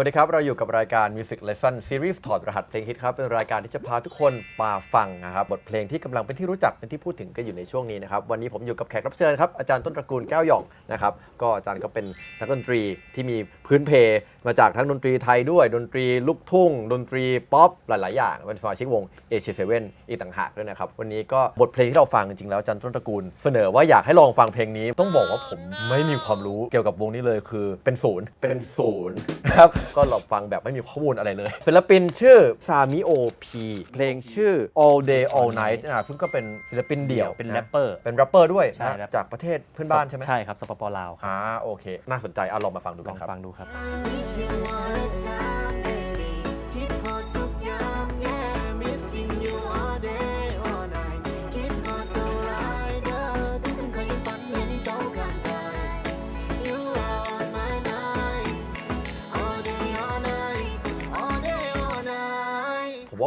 วัสดีครับ เราอยู่กับรายการ Music Lesson Series ถอดรหัสเพลงฮิตครับ เป็นรายการที่จะพาทุกคนมาฟังนะครับบทเพลงที่กำลังเป็นที่รู้จักเป็นที่พูดถึงกันอยู่ในช่วงนี้นะครับ วันนี้ผมอยู่กับแขกรับเชิญครับ อาจารย์ต้นตระกูลแก้วหย่องนะครับ ก็อาจารย์ก็เป็นนักดนตรีที่มีพื้นเพ มาจากทั้งดนตรีไทยด้วย ดนตรีลูกทุ่ง ดนตรีป๊อปหลาย ๆ อย่าง เป็นสมาชิกวง a อเชียเอีกต่างหากด้วยนะครับ วันนี้ก็บทเพลงที่เราฟังจริงๆแล้วอาจารย์ต้นตระกูล เสนอว่าอยากให้ลองฟังเพลงนี้ ต้องบอกว่าผมไม่มีความรู้เกี่ยวกับวงนี้เลยคือเป็นศูนย์เป็นศูนย์นะครับก็ลองฟังแบบไม่มีข้อมูลอะไรเลยศิลปินชื่อซามิโอพีเพลงชื่อ all day all night นะซึ่งก็เป็นศิลปินเดี่ยวเป็นนะแรปเปอร์ เป็นแรปเปอร์ด้วยใช่นะครับจากประเทศเพื่อนบ้านใช่ไหมใช่ครับสปปลาวครับอ่าโอเค น่าสนใจอะลองมาฟังดูลกัอนงครับ ฟังดูครับคิ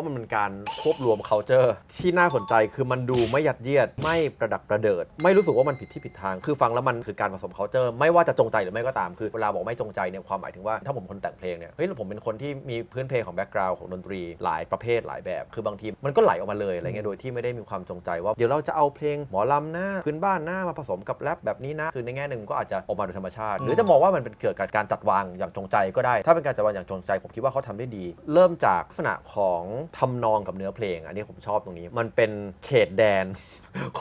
ว่ามันเป็นการควบรวม culture ที่น่าสนใจคือมันดูไม่ยัดเยียดไม่ประดักประเดิด ไม่รู้สึกว่ามันผิดที่ผิดทาง คือฟังแล้วมันคือการผสม culture ไม่ว่าจะจงใจหรือไม่ก็ตามคือเวลาบอกไม่จงใจเนี่ยความหมายถึงว่าถ้าผมคนแต่งเพลงเนี่ยเฮ้ยผมเป็นคนที่มีพื้นเพลงของ background ของดนตรีหลายประเภทหลายแบบ คือบางทีมันก็ไหลออกมาเลยอะไรเงี้ยโดยที่ไม่ได้มีความจงใจว่าเดี๋ยวเราจะเอาเพลงหมอลำหน้าพื้นบ้านหน้ามาผสมกับแรปแบบนี้นะคือในแง่หนึ่งก็อาจจะออกมาโดยธรรมชาติ หรือจะมองว่ามันเป็นเกิดจากการจัดวางอย่างจงใจก็ได้ ถ้าเป็นการจัดวางอย่างจงใจ ผมคิดว่าเขาทำได้ดี เริ่มจากลักษณะของทำนองกับเนื้อเพลง อันนี้ผมชอบตรงนี้ มันเป็นเขตแดน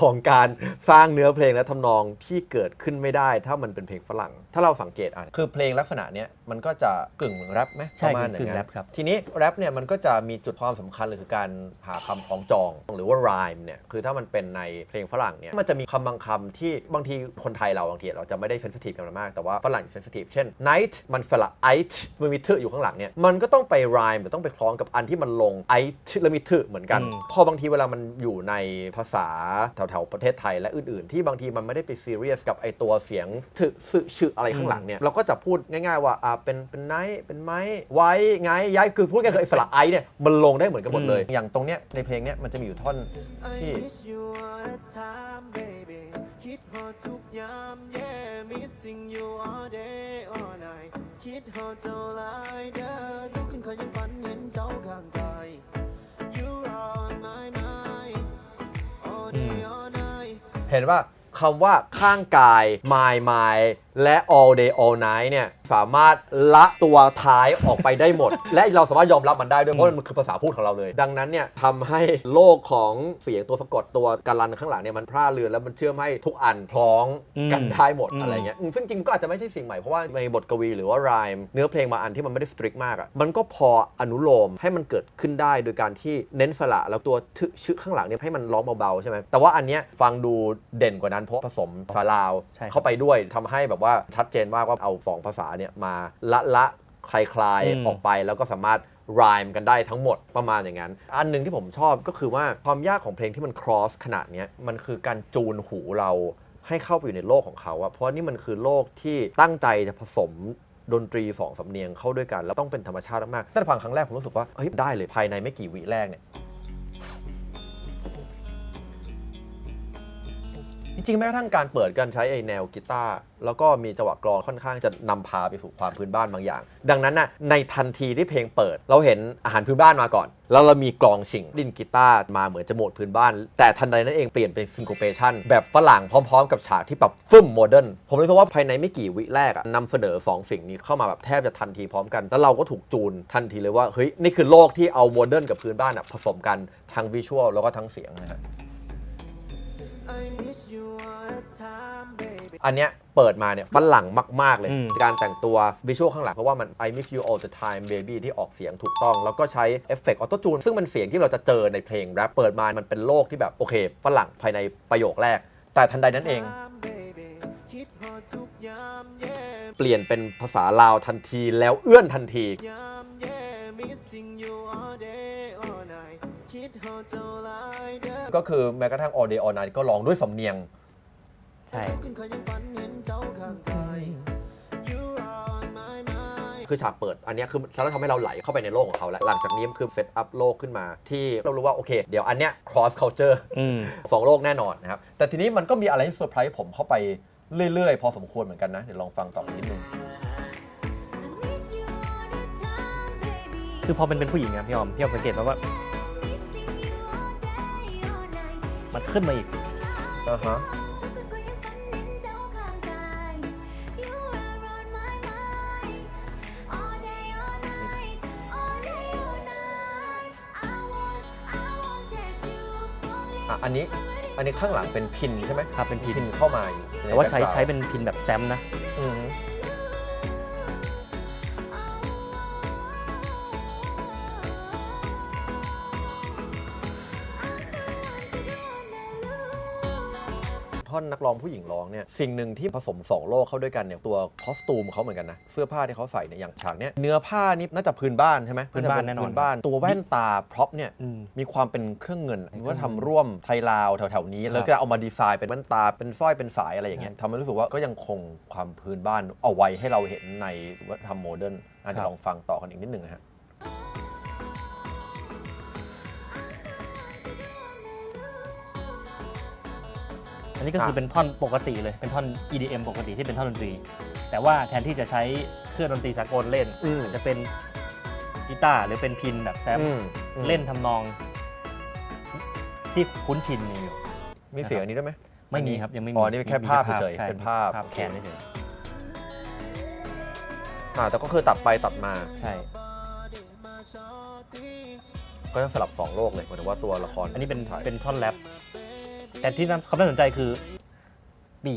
ของการสร้างเนื้อเพลงและทำนองที่เกิดขึ้นไม่ได้ ถ้ามันเป็นเพลงฝรั่ง ถ้าเราสังเกตอะคือเพลงลักษณะเนี้ยมันก็จะกึ่งแรปไหมใช่ประมาณอย่างกึ่งนั้แรนปครับ ทีนี้แรปเนี่ยมันก็จะมีจุดความสำคัญเลยคือการหาคำคล้องจองหรือว่า rhyme เนี่ยคือถ้ามันเป็นในเพลงฝรั่งเนี่ยมันจะมีคำบางคำที่บางทีคนไทยเราบางทีเราจะไม่ได้เซนซิทีฟกันมากแต่ว่าฝรั่งเซนซิทีฟเช่น night มันสระ it มันมีเทอยู่ข้างหลังเนี่ยมันก็ต้องไป rhyme หรือต้องไปคล้องกับอันที่มันลง it แล้วมีเทเหมือนกัน อืม พอบางทีเวลามันอยู่ในภาษาแถวๆประเทศไทยและอื่นๆ ที่บางทีมันไม่ได้ไปซีเรียสกับไอตัวเสียงถึสึชึอะไรข้างหลังเนี่ยเราก็จะพูดง่ายๆว่าอ่าเป็นเป็นไนท์เป็นไม้ไว้ไงย้ายคือพูดง่ายๆคือไอ้สระไอเนี่ยมันลงได้เหมือนกันหมดเลย อย่างตรงเนี้ยในเพลงเนี้ยมันจะมีอยู่ท่อน I ที่ miss you all the time baby คิดฮอดทุกยาม yeah missing you all day all night คิดฮอดเท่าไรเด้อทุกคืนคอยยังฝันเห็น เห็นว่าคำว่าข้างกาย my my และ all day all night เนี่ยสามารถละตัวท้ายออกไปได้หมด และเราสามารถยอมรับมันได้ด้วยเพราะมันคือภาษาพูดของเราเลย ดังนั้นเนี่ยทำให้โลกของเสียงตัวสะกดตัวการันข้างหลังเนี่ยมันพร่าเรือนแล้วมันเชื่อมให้ทุกอันคล้องกันอืมได้หมดอืมอะไรเงี้ยอืมซึ่งจริงก็อาจจะไม่ใช่สิ่งใหม่เพราะว่าในบทกวีหรือว่า rhyme เนื้อเพลงบางอันที่มันไม่ได้สตริกมากอะมันก็พออนุโลมให้มันเกิดขึ้นได้โดยการที่เน้นสระแล้วตัวทึชื่อข้างหลังเนี่ยให้มันร้องเบาๆใช่ไหมแต่ว่าอันเนี้ยฟังดูเด่นกว่านั้นเพราะผสมภาษาลาวใช่ครับเข้าไปด้วยทำให้แบบว่าชัดเจนมากว่าเอาสองภาษาเนี่ยมาละละคลายคลายอืมออกไปแล้วก็สามารถ rhyme กันได้ทั้งหมดประมาณอย่างนั้น อันหนึ่งที่ผมชอบก็คือว่าความยากของเพลงที่มัน cross ขนาดเนี้ยมันคือการจูนหูเราให้เข้าไปอยู่ในโลกของเขาอะเพราะว่านี่มันคือโลกที่ตั้งใจจะผสมดนตรีสองสำเนียงเข้าด้วยกัน แล้วต้องเป็นธรรมชาติมากๆตั้งแต่ฟังครั้งแรกผมรู้สึกว่าเฮ้ยได้เลยภายในไม่กี่วิแรกเนี่ย จริงๆแม้กระทั่งการเปิดการใช้ไอแนวกีตาร์แล้วก็มีจังหวะกลองค่อนข้างจะนำพาไปสู่ความพื้นบ้านบางอย่าง ดังนั้นน่ะในทันทีที่เพลงเปิด เราเห็นอาหารพื้นบ้านมาก่อน แล้วเรามีกลองชิงดินกีตาร์มาเหมือนจะโหมดพื้นบ้าน แต่ทันใดนั้นเองเปลี่ยนเป็นซิงโคเปชันแบบฝรั่งพร้อมๆ กับฉากที่แบบฟึ่มโมเดิร์นผมรู้สึกว่าภายในไม่กี่วิแรกอะนำเสนอสองสิ่งนี้เข้ามาแบบแทบจะทันทีพร้อมกันแล้วเราก็ถูกจูนทันทีเลยว่าเฮ้ยนี่คือโลกที่เอาโมเดิร์นกับพื้นบ้านอะผสมกันทั้งวิชวลแล้วก็ทั้งเสียงนะฮะ I miss you all the time baby อันเนี้ยเปิดมาเนี่ยฝรั่งมาก ๆ เลย อืม การแต่งตัววิชวลข้างหลัง เพราะว่ามัน I miss you all the time baby ที่ออกเสียงถูกต้อง แล้วก็ใช้เอฟเฟกต์ออโต้จูนซึ่งมันเสียงที่เราจะเจอในเพลงแรปเปิดมามันเป็นโลกที่แบบ โอเคฝรั่งภายในประโยคแรก แต่ทันใดนั้นเอง time baby คิดฮอดทุกยาม yeah เปลี่ยนเป็นภาษาลาวทันทีแล้วเอื้อนทันทียาม yeah missing you all day all night คิดฮอดเท่าไรเด้อก็คือแม้กระทั่ง all day all night ก็ร้องด้วยสำเนียง ใช่ทุกคืนคอยยังฝันเห็นเจ้าข้างกาย You are on my mind คือฉากเปิดอันเนี้ยคือแล้วทำให้เราไหลเข้าไปในโลกของเขาแล้วหลังจากนี้มันคือเซตอัพโลกขึ้นมา ที่เรารู้ว่า โอเค เดี๋ยวอันเนี้ย cross culture อืม สองโลกแน่นอนนะครับ แต่ทีนี้มันก็มีอะไรที่เซอร์ไพรส์ผมเข้าไปเรื่อยๆ พอสมควรเหมือนกันนะ เดี๋ยวลองฟังต่อนิดนึง I miss you all the time คือพอเป็นเป็นผู้หญิงอะพี่ออมพี่ออมสังเกตไหมว่ามันขึ้นมาอีก อ่าฮะ นนี้ อันนี้ข้างหลังเป็นพินใช่ไหมครับเป็นพิน พินเข้ามาอยู่นแต่ว่าใช้ background ใช้เป็นพินแบบแซมนะ อืม ท่อนนักร้องผู้หญิงร้องเนี่ยสิ่งหนึ่งที่ผสมสองโลกเข้าด้วยกันเนี่ยตัวคอสตูมเขาเหมือนกันนะ เสื้อผ้าที่เขาใส่เนี่ยอย่างฉากเนี้ยเนื้อผ้านี่น่าจะพื้นบ้านใช่ไหมพื้นบ้านจะแน่นอนพื้นบ้านตัวแว่นตาพร็อพเนี่ยอืมมีความเป็นเครื่องเงินเป็นเครื่ว่าองทำเงินร่วมไทยลาวแถวๆนี้ แล้วครับก็เอามาดีไซน์เป็นแว่นตาเป็นสร้อยเป็นสายอะไรอย่างเงี้ยทำให้รู้สึกว่าก็ยังคงความพื้นบ้านเอาไว้ให้เราเห็นในวัฒนธรรมโมเดิร์นอาจจะลองฟังต่อกันอีกนิดหนึ่งนะฮะ อันนี้ก็คืออะเป็นท่อนปกติเลยเป็นท่อน EDM ปกติที่เป็นท่อนดนตรี แต่ว่าแทนที่จะใช้เครื่องดนตรีสากลเล่นอืมอาจจะเป็นกีตาร์หรือเป็นพินแบบแซมอืมอืมเล่นทำนอง ที่คุ้นชินมีอยู่ มีเสียงอันนี้ด้วยไหม ไม่มีครับยังไม่มีอ๋อนี่เป็นแค่ภาพเฉยๆใช่เป็นภาพ ภาพแขนเฉยอ่าแต่ก็คือตัดไปตัดมา ๆใช่ ก็จะสลับสองโลกเลยหมายถึงว่าตัวละครอันนี้เป็นถ่ายเป็นท่อนแรป แต่ที่น่าความน่าสนใจคือ ปี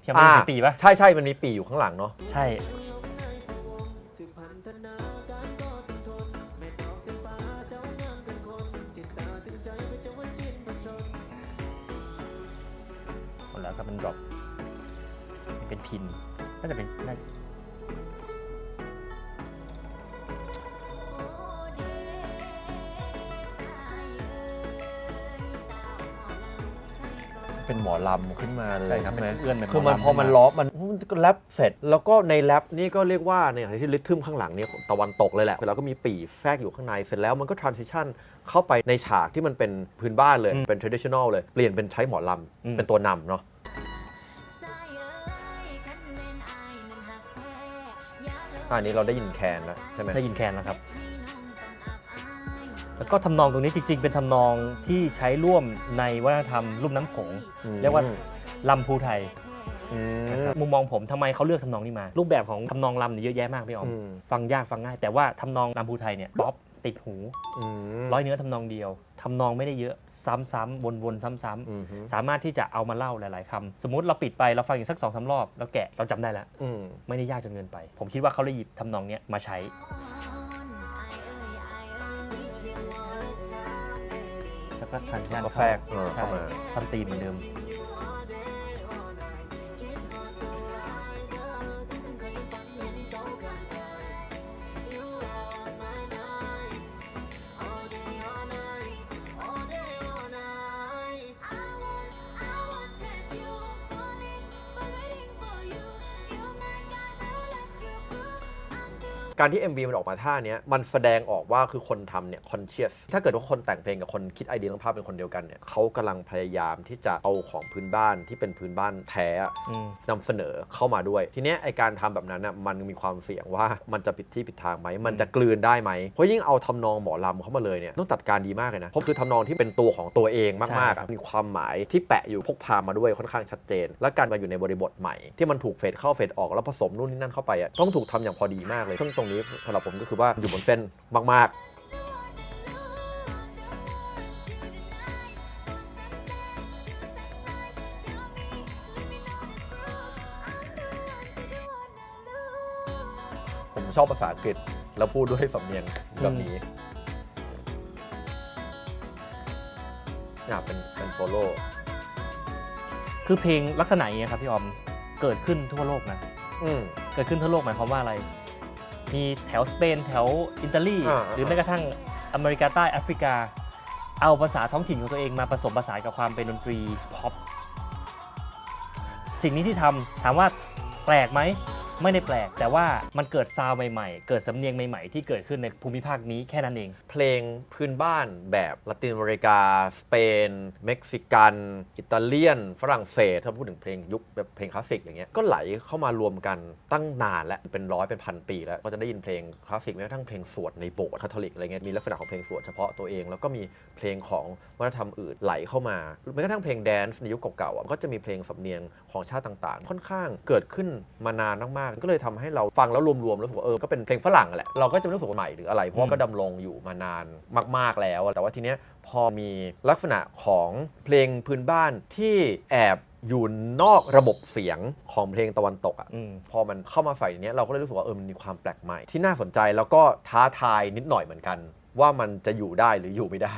พี่ยังไม่อ่า เห็นปีปะใช่ใช่มันมีปีอยู่ข้างหลังเนาะใช่ หมดแล้วก็เป็นดรอปเป็นพินน่าจะเป็นน่า เป็นหมอลำขึ้นมาเลยใช่ครับใช่ไหมเป็นเอื้อนเป็นคือมันหมอลำพอมันขึ้นมา ล้อมันมันก็แรปเสร็จ แล้วก็ในแรปนี่ก็เรียกว่าในอย่างที่ลิทึมข้างหลังเนี่ยตะวันตกเลยแหละแล้วก็มีปีแทรกอยู่ข้างในเสร็จแล้วมันก็ transition เข้าไปในฉากที่มันเป็นพื้นบ้านเลยอืมเป็น traditional เลยเปลี่ยนเป็นใช้หมอลอืมำเป็นตัวนำเนาะอันนี้เราได้ยินแคนแล้วใช่ไหมได้ยินแคนแล้วครับ แล้วก็ทำนองตรงนี้จริง ๆ เป็นทำนองที่ใช้ร่วมในวัฒนธรรมลุ่มน้ำโขง อืมเรียกว่าลำพูไทยอืมนะครับมุมมองผมทำไมเขาเลือกทำนองนี้มา รูปแบบของทำนองลำเนี่ยเยอะแยะมากพี่ออม อืมฟังยากฟังง่าย แต่ว่าทำนองลำพูไทยเนี่ยป๊อปติดหูอืมร้อยเนื้อทำนองเดียวทำนองไม่ได้เยอะซ้ำๆวนๆซ้ำอืมฮึๆสามารถที่จะเอามาเล่าหลาย ๆคำสมมุติเราปิดไปเราฟังอีกสักสองสารอบแล้วแกะเราจำได้แล้ว อืม ไม่ได้ยากจนเกินไป ผมคิดว่าเขาเลยหยิบทำนองเนี้ยมาใช้ ก็ทันยานก็แทรกเออเข้ามา ทำตีนเหมือนเดิม การที่ MV มันออกมาท่าเนี้ยมันแสดงออกว่าคือคนทำเนี่ย conscious ถ้าเกิดว่าคนแต่งเพลงกับคนคิดไอเดียเรื่องภาพเป็นคนเดียวกันเนี่ยเขากำลังพยายามที่จะเอาของพื้นบ้านที่เป็นพื้นบ้านแท้อะอืม นำเสนอเข้ามาด้วย ทีเนี้ยไอการทำแบบนั้นน่ะมันมีความเสี่ยงว่ามันจะผิดที่ผิดทางไหมมันจะกลืนได้ไหมเพราะยิ่งเอาทำนองหมอลำเข้ามาเลยเนี่ยต้องจัดการดีมากเลยนะเพราะคือทำนองที่เป็นตัวของตัวเองมากๆใช่ครัอะบมีความหมายที่แปะอยู่พกพามาด้วยค่อนข้างชัดเจน และการมาอยู่ในบริบทใหม่ที่มันถูกเฟดเข้าเฟดออกแล้วผสมนู่นนี่นั่นเข้าไปอะต้องถูกทำอย่างพอดีมากเลยซึ่งตรงนี้สำหรับผมก็คือว่าอยู่บนเส้นมากๆผมชอบภาษาอังกฤษแล้วพูดด้วยสำเนียงแบบนี้อะเป็นเป็นโซโล่ คือเพลงลักษณะอย่างเงี้ยครับพี่ออม เกิดขึ้นทั่วโลกนะ อืมเกิดขึ้นทั่วโลกหมายความว่าอะไร มีแถวสเปนแถวอิตาลีอ่า หรือแม้กระทั่งอเมริกาใต้แอฟริกา เอาภาษาท้องถิ่นของตัวเองมาผสมผสานกับความเป็นดนตรีพ็อปสิ่งนี้ที่ทำถามว่าแปลกไหม ไม่ได้แปลก แต่ว่ามันเกิดซาวด์ใหม่ๆ เกิดสำเนียงใหม่ๆ ที่เกิดขึ้นในภูมิภาคนี้แค่นั้นเอง เพลงพื้นบ้านแบบละตินอเมริกา สเปน เม็กซิกัน อิตาเลียน ฝรั่งเศส ถ้าพูดถึงเพลงยุคแบบเพลงคลาสสิกอย่างเงี้ย ก็ไหลเข้ามารวมกันตั้งนานแล้ว เป็นร้อยเป็นพันปีแล้ว ก็จะได้ยินเพลงคลาสสิกแม้กระทั่งเพลงสวดในโบสถ์คาทอลิกอะไรเงี้ย มีลักษณะของเพลงสวดเฉพาะตัวเอง แล้วก็มีเพลงของวัฒนธรรมอื่นไหลเข้ามาแม้กระทั่งเพลงแดนซ์ในยุคเก่าๆอะก็จะมีเพลงสำเนียงของชาติต่างๆ ค่อนข้างเกิดขึ้นมานานมากๆก็เลยทำให้เราฟังแล้วรวมๆแล้วรู้สึกว่าเออก็เป็นเพลงฝรั่งอะแหละเราก็จะไม่รู้สึกว่าใหม่หรืออะไร เพราะว่าก็ดำรงอยู่มานานมาก ๆแล้ว แต่ว่าทีเนี้ยพอมีลักษณะของเพลงพื้นบ้านที่แอบอยู่นอกระบบเสียงของเพลงตะวันตกอะอืมพอมันเข้ามาใส่ในเนี้ยเราก็เลยรู้สึกว่าเออมันมีความแปลกใหม่ ที่น่าสนใจแล้วก็ท้าทายนิดหน่อยเหมือนกัน ว่ามันจะอยู่ได้หรืออยู่ไม่ได้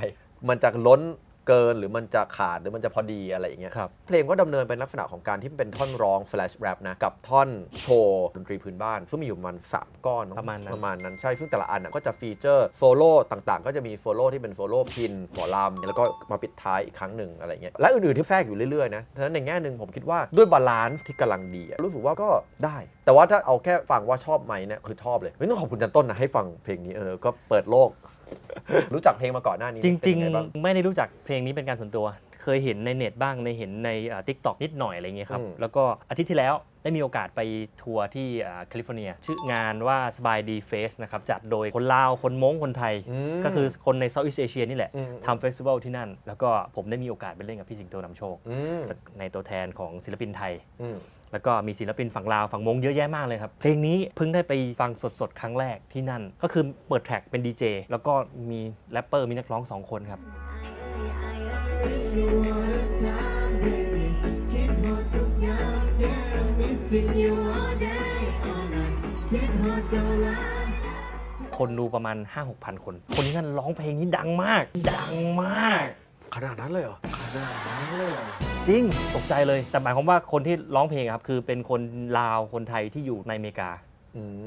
มันจะล้น เกินหรือมันจะขาดหรือมันจะพอดีอะไรอย่างเงี้ยครับ เพลงก็ดำเนินเป็นลักษณะของการที่เป็นท่อนร้อง slash rap นะกับท่อนโชว์ดนตรีพื้นบ้าน ซึ่งมีอยู่ประมาณ3ก้อนเนอประมาณนั้น ประมาณนั้นใช่ ซึ่งแต่ละอันน่ะก็จะฟีเจอร์โซโล่ต่างๆ ก็จะมีโซโล่ที่เป็นโซโล่พินหมอลำแล้วก็มาปิดท้ายอีกครั้งหนึ่งอะไรเงี้ยและอื่นๆที่แทรกอยู่เรื่อยๆนะฉะนั้นในแง่หนึ่งผมคิดว่าด้วยบาลานซ์ที่กำลังดีอะรู้สึกว่าก็ได้ แต่ว่าถ้าเอาแค่ฟังว่าชอบไหมเนี่ยคือชอบเลยไม่ต้องขอบคุณจันต้นนะให้ฟังเพลงนี้เออก็เปิดโลกรู้จักเพลงมาก่อนหน้านี้จเป็นริงยัไบ้าๆ ไม่ได้รู้จักเพลงนี้เป็นการส่วนตัว เคยเห็นในเน็ตบ้างในเห็นในทิกตอกนิดหน่อยอะไรเงี้ยครับ อืม แล้วก็อาทิตย์ที่แล้วได้มีโอกาสไปทัวร์ที่อ่าแคลิฟอร์เนีย ชื่องานว่าสบายดีเฟสนะครับ จัดโดยคนลาว คนม้งคนไทย ม ก็คือคนในเซาท์อีสเอเชียนี่แหละอืม ทำเฟสติวัลที่นั่น แล้วก็ผมได้มีโอกาสไปเล่นกับพี่สิงโตนำโชคอืมในตัวแทนของศิลปินไทย อืม แล้วก็มีศิลปินฝั่งลาวฝั่งมงเยอะแยะมากเลยครับ เพลงนี้เพิ่งได้ไปฟังสดๆ ครั้งแรกที่นั่น ก็คือเปิดแทร็กเป็นดีเจแล้วก็มีแรปเปอร์มีนักร้องสองคนครับ คนดูประมาณ 5-6พันคน คนที่นั่นร้องเพลงนี้ดังมาก ดังมาก ขนาดนั้นเลยเหรอ ขนาดนั้นเลยเหรอ จริง ตกใจเลย แต่หมายความว่าคนที่ร้องเพลงอะครับ คือเป็นคนลาวคนไทยที่อยู่ในอเมริกา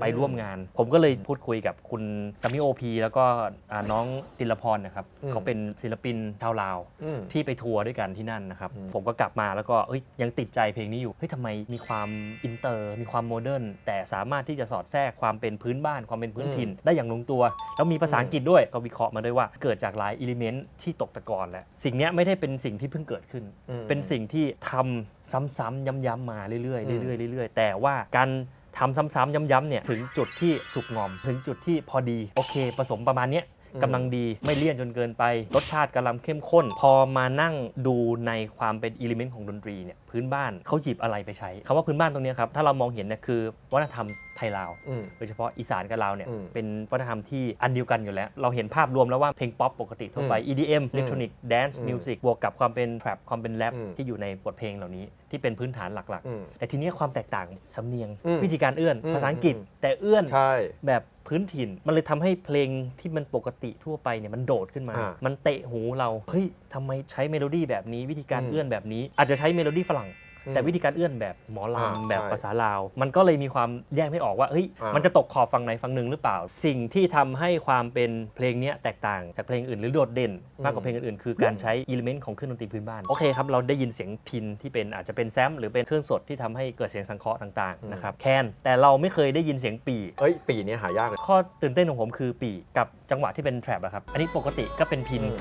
ไปร่วมงาน ผมก็เลยพูดคุยกับคุณซัมมิโอพี แล้วก็อ่าน้องติลพรนะครับอืมเขาเป็นศิลปินชาวลาว อืมที่ไปทัวร์ด้วยกันที่นั่นนะครับอืม ผมก็กลับมาแล้วก็เอ้ยยังติดใจเพลงนี้อยู่เฮ้ยทำไมมีความอินเตอร์ มีความโมเดิร์นแต่สามารถที่จะสอดแทรกความเป็นพื้นบ้านความเป็นพื้นถิ่น ได้อย่างลงตัว แล้วมีภาษาอังกฤษด้วยก็วิเคราะห์มาด้วยว่าเกิดจากหลายอิเลเมนต์ที่ตกตะกอนแหละสิ่งเนี้ยไม่ได้เป็นสิ่งที่เพิ่งเกิดขึ้น อืมเป็นสิ่งที่ทำซ้ำๆย้ำๆมาเรื่อยๆเรื่อืมอยๆเรื่อยๆแต่ว่าการ ทำซ้ำๆย้ำๆเนี่ยถึงจุดที่สุกงอม ถึงจุดที่พอดี โอเค ผสมประมาณเนี้ย กำลังดีไม่เลี่ยนจนเกินไป รสชาติกำลังเข้มข้น พอมานั่งดูในความเป็นอิเลเมนต์ของดนตรีเนี่ยพื้นบ้านเขาหยิบอะไรไปใช้คำว่าพื้นบ้านตรงเนี้ยครับถ้าเรามองเห็นเนี่ยคือวัฒนธรรมไทยลาวอืม โดยเฉพาะอีสานกับเราเนี่ยอืมเป็นวัฒนธรรมที่อันเดียวกันอยู่แล้ว เราเห็นภาพรวมแล้วว่าเพลงป๊อปปกติทั่วไป EDM Electronic Dance อืม Music บวกกับความเป็น Trap ความเป็นแรปอืมที่อยู่ในบทเพลงเหล่านี้ที่เป็นพื้นฐานหลักอืมๆ แต่ทีเนี้ยความแตกต่างสำเนียง อืมวิธีการเอื้อนอืมภาษาอังกฤษ อืม แต่เอื้อน ใช่ แบบพื้นถิ่น มันเลยทำให้เพลงที่มันปกติทั่วไปเนี่ยมันโดดขึ้นมาอ่ามันเตะหูเราเฮ้ยทำไมใช้เมโลดี้แบบนี้วิธีการอืมเอื้อนแบบนี้ อาจจะใช้เมโลดี้ฝรั่งอืม แต่วิธีการเอื้อนแบบหมออ่าลำแบบใช่ภาษาลาว มันก็เลยมีความแยกไม่ออกว่าเฮ้ยอ่ามัมันจะตกขอบฝั่งไหนฝั่งหนึ่งหรือเปล่า สิ่งที่ทำให้ความเป็นเพลงเนี้ยแตกต่างจากเพลงอื่นหรือโดดเด่น มากกว่าเพลงอื่นๆคือการใช้อิเลเมนต์ของเครื่องดนตรีพื้นบ้านโอเคครับเราได้ยินเสียงพินที่เป็นอาจจะเป็นแซมหรือเป็นเครื่องสดที่ทำให้เกิดเสียงสังเคราะห์ต่างอืมๆนะครับแคนแต่เราไม่เคยได้ยินเสียงปีเอ้ยปีนี้หายากเลยข้อตื่นเต้นของผมคือปีกับจังหวะที่เป็นแทร็บอะครับอันนี้ปกติก็เป็นพินอืม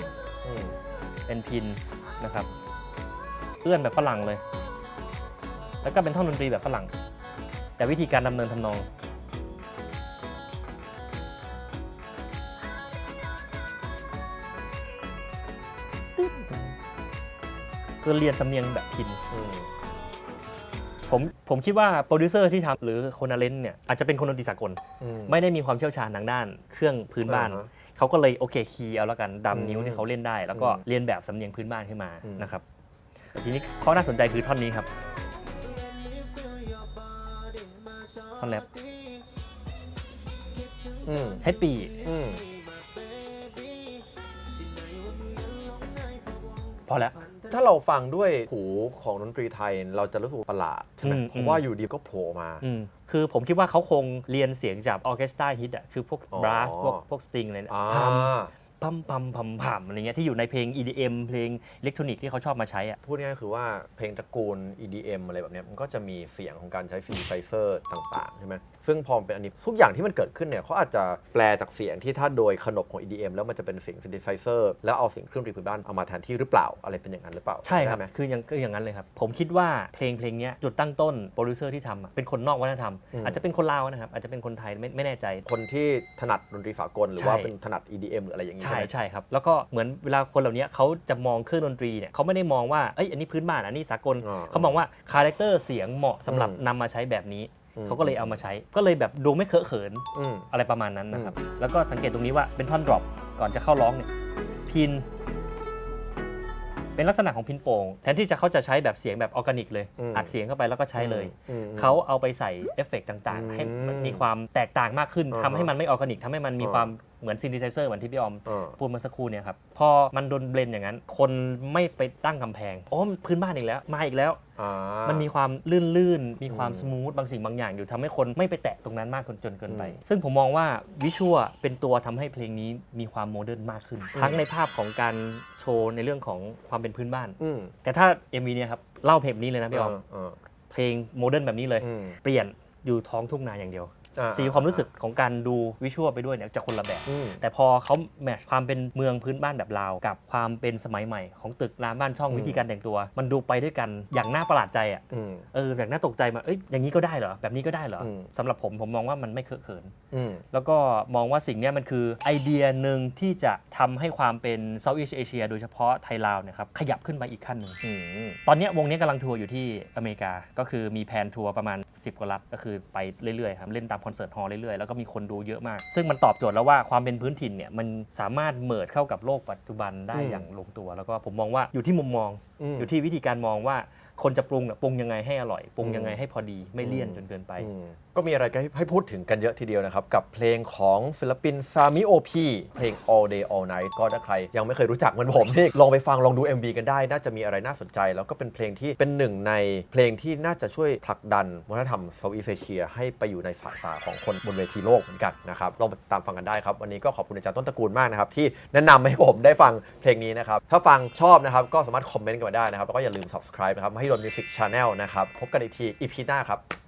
อืมเป็นพินนะครับเอื้อนแบบฝรั่งเลย แล้วก็เป็นท่อนดนตรีแบบฝรั่ง แต่วิธีการดำเนินทำนอง คือเรียนสำเนียงแบบพินอืมผมผมคิดว่าโปรดิวเซอร์ที่ทำหรือคนอาเลนเนี่ยอาจจะเป็นคนดนตรีสากลอืมไม่ได้มีความเชี่ยวชาญทางด้านเครื่องพื้นบ้านอ่าฮะเขาก็เลยโอเคคีย์เอาแล้วกันดำนิ้วอืมที่เขาเล่นได้ แล้วก็อืมเรียนแบบสำเนียงพื้นบ้านขึ้นมาอืมนะครับแต่ทีนี้ข้อน่าสนใจคือท่อนนี้ครับ ท่อนแรปอืมใช้ปีอืมพอแล้ว ถ้าเราฟังด้วยหูของดนตรีไทยเราจะรู้สึกประหลาดใช่ไหมอืม เพราะว่าอยู่ดีก็โผล่มา อืมคือผมคิดว่าเขาคงเรียนเสียงจากออร์เคสตราฮิตอะคือพวกอ๋อบราสพวกพวกสตริงอะไรเนี่ยอ่า ท พัมพัมพัมพัมอะไรเงี้ยที่อยู่ในเพลง EDM เพลงอิเล็กทรอนิกส์ที่เขาชอบมาใช้อะ พูดง่ายๆคือว่าเพลงตระกูล EDM อะไรแบบเนี้ยมันก็จะมีเสียงของการใช้ซิน t ไซเซอร์ต่างๆใช่ไหมซึ่งพอมันเป็นอันนี้ทุกอย่างที่มันเกิดขึ้นเนี่ยเขาอาจจะแปลจากเสียงที่ถ้าโดยขนบของ EDM แล้วมันจะเป็นเสียงซิน t ไซเซอร์แล้วเอาเสียงเครื่องดนตรีพื้นบ้านเอามาแทนที่หรือเปล่าอะไรเป็นอย่างนั้นหรือเปล่าใช่ครับได้ไหม คืออย่างคืออย่างนั้นเลยครับ ผมคิดว่าเพลงเพลงเนี้ยจุดตั้งต้นโปรดิวเซอร์ที่ทำอะเป็นคนนอกวัฒนธรรม อืม อาจจะเป็นคนลาวนะครับอาจจะเป็นคนไทยไม่ไม่แน่ใจ คนที่ถนัดดนตรีสากลหรือว่าใช่ เป็นถนัด EDM หรืออะไรอย่างนี้ใช่ใช่ไหม ใช่ครับ แล้วก็เหมือนเวลาคนเหล่านี้เขาจะมองเครื่องดนตรีเนี่ยเขาไม่ได้มองว่าเอ้ยอันนี้พื้นบ้านอันนี้สากลอ่าเขามองว่าคาแรคเตอร์เสียงเหมาะสำหรับอืมนำมาใช้แบบนี้อืม เขาก็เลยเอามาใช้ ก็เลยแบบดูไม่เคอะเขินอืม อะไรประมาณนั้นนะครับ แล้วก็สังเกตตรงนี้ว่าเป็นท่อนดรอปก่อนจะเข้าร้องเนี่ยพิน เป็นลักษณะของพินโป่งแทนที่จะเขาจะใช้แบบเสียงแบบออร์แกนิกเลยอืม อัดเสียงเข้าไปแล้วก็ใช้เลย อืม เขาเอาไปใส่เอฟเฟกต์ต่างอืมๆให้มันมีความแตกต่างมากขึ้นอ่าฮะทำให้มันไม่ออร์แกนิกทำให้มันมีอ่า ความ เหมือนซิน t ิไซเซอร์เหมือนที่พี่ออมอ่าพูดเมื่อสักครู่เนี่ยครับ พอมันโดนเบลนอย่างนั้น คนไม่ไปตั้งกำแพงโอ้มันพื้นบ้านอีกแล้ว มาอีกแล้ว อ่ามันมีความลื่นๆ มีความอืม สมูทบางสิ่งบางอย่างอยู่ทำให้คนไม่ไปแตะตรงนั้นมากจนจนเกินไปอืมซึ่งผมมองว่าวิชวลเป็นตัวทำให้เพลงนี้มีความโมเดิร์นมากขึ้น ทั้งในภาพของการโชว์ในเรื่องของความเป็นพื้นบ้าน อืมแต่ถ้า MV เนี่ยครับเล่าเพลงนี้เลยนะพี่ออมอ่าเพลงโมเดิร์นแบบนี้เลยอืมเปลี่ยนอยู่ท้องทุ่งนาอย่างเดียว อ่สีความรู้สึกของการดูวิชวลไปด้วยเนี่ยจะคนละแบบ อืม แต่พอเขาแมทช์ความเป็นเมืองพื้นบ้านแบบลาวกับความเป็นสมัยใหม่ของตึกรามบ้านช่องอืมวิธีการแต่งตัว มันดูไปด้วยกันอย่างน่าประหลาดใจอะอืม เออแบบน่าตกใจมาเอ้ยอย่างนี้ก็ได้เหรอแบบนี้ก็ได้เหรออืมสำหรับผมผมมองว่ามันไม่เคอะเขิน อืม แล้วก็มองว่าสิ่งเนี้ยมันคือไอเดียหนึ่งที่จะทำให้ความเป็นเซาท์อีสเอเชียโดยเฉพาะไทยลาวเนี่ยครับขยับขึ้นไปอีกขั้นหนึ่ง อืม ตอนเนี้ยวงเนี้ยกำลังทัวร์อยู่ที่อเมริกา ก็คือมีแพลนทัวร์ประมาณ10 กว่ารัฐก็คือไปเรื่อยๆครับเล่นตามคอนเสิร์ตฮอลล์เรื่อยๆ แล้วก็มีคนดูเยอะมาก ซึ่งมันตอบโจทย์แล้วว่าความเป็นพื้นถิ่นเนี่ยมันสามารถเมิดเข้ากับโลกปัจจุบันได้อืมอย่างลงตัว แล้วก็ผมมองว่าอยู่ที่มุมมอง อืมอยู่ที่วิธีการมองว่าคนจะปรุงเนี่ยปรุงยังไงให้อร่อยปรุงยังไงให้พอดีไม่เลี่ยนอืมจนเกินไป อืมก็มีอะไรให้ให้พูดถึงกันเยอะทีเดียวนะครับ กับเพลงของศิลปินซามิโอพีเพลง all day all night ก็ถ้าใครยังไม่เคยรู้จักเหมือนผมนี่ลองไปฟังลองดู MV กันได้ น่าจะมีอะไรน่าสนใจ แล้วก็เป็นเพลงที่เป็นหนึ่งในเพลงที่น่าจะช่วยผลักดันวัฒนธรรมเซาท์อีสเอเชีย ให้ไปอยู่ในสายตาของคนบนเวทีโลกเหมือนกันนะครับลองตามฟังกันได้ครับ วันนี้ก็ขอบคุณอาจารย์ต้นตระกูลมากนะครับที่แนะนำให้ผมได้ฟังเพลงนี้นะครับถ้าฟังชอบนะครับก็สามารถคอมเมนต์กันมาได้นะครับแล้วก็อย่าลืม subscribe นะครับให้ดนมิวสิกชาแนลนะครับพบกันอีกที EP หน้าครับ